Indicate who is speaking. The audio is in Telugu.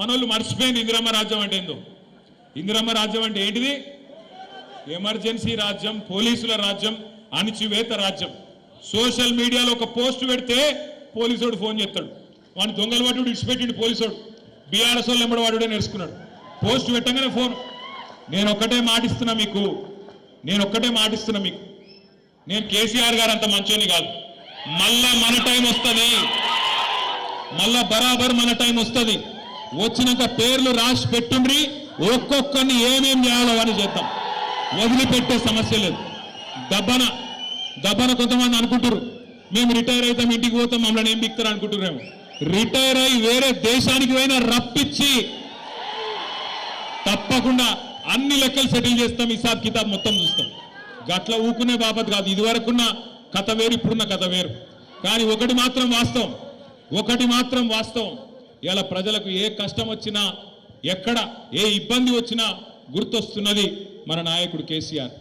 Speaker 1: మనోళ్ళు మర్చిపోయింది ఇందిరమ్మ రాజ్యం అంటే ఏందో? ఇందిరమ్మ రాజ్యం అంటే ఏంటిది? ఎమర్జెన్సీ రాజ్యం పోలీసుల రాజ్యం అణిచివేత రాజ్యం. సోషల్ మీడియాలో ఒక పోస్ట్ పెడితే పోలీసుడు ఫోన్ చేస్తాడు. వాడిని దొంగలు వాడు ఇడిచిపెట్టిండు పోలీసుడు. బీఆర్ఎస్ వాళ్ళు ఎంబడి వాడుడే నేర్చుకున్నాడు. పోస్ట్ పెట్టగానే ఫోన్. నేను ఒక్కటే మాటిస్తున్నా మీకు. నేను ఒక్కటే మాటిస్తున్నా మీకు. నేను కేసీఆర్ గారు అంత మంచోని కాదు. మళ్ళా మన టైం వస్తుంది. మళ్ళా బరాబర్ మన టైం వస్తుంది. వచ్చినాక పేర్లు రాసి పెట్టుండ్రి ఒక్కొక్కరిని ఏమేం చేయాలో అని చేద్దాం. వదిలిపెట్టే సమస్య లేదు. దబ్బన దబ్బన కొంతమంది అనుకుంటారు మేము రిటైర్ అవుతాం ఇంటికి పోతాం మమ్మల్ని ఏం బిక్తారు అనుకుంటున్నాము రిటైర్ అయి వేరే దేశానికి పోయినా రప్పించి తప్పకుండా అన్ని లెక్కలు సెటిల్ చేస్తాం ఈసాబ్ కితాబ్ మొత్తం చూస్తాం. గట్ల ఊకునే బాబత్ కాదు. ఇదివరకున్న కథ వేరు ఇప్పుడున్న కథ వేరు. కానీ ఒకటి మాత్రం వాస్తవం. ఒకటి మాత్రం వాస్తవం. ఇలా ప్రజలకు ఏ కష్టం వచ్చినా ఎక్కడ ఏ ఇబ్బంది వచ్చినా గుర్తొస్తున్నది మన నాయకుడు కేసీఆర్.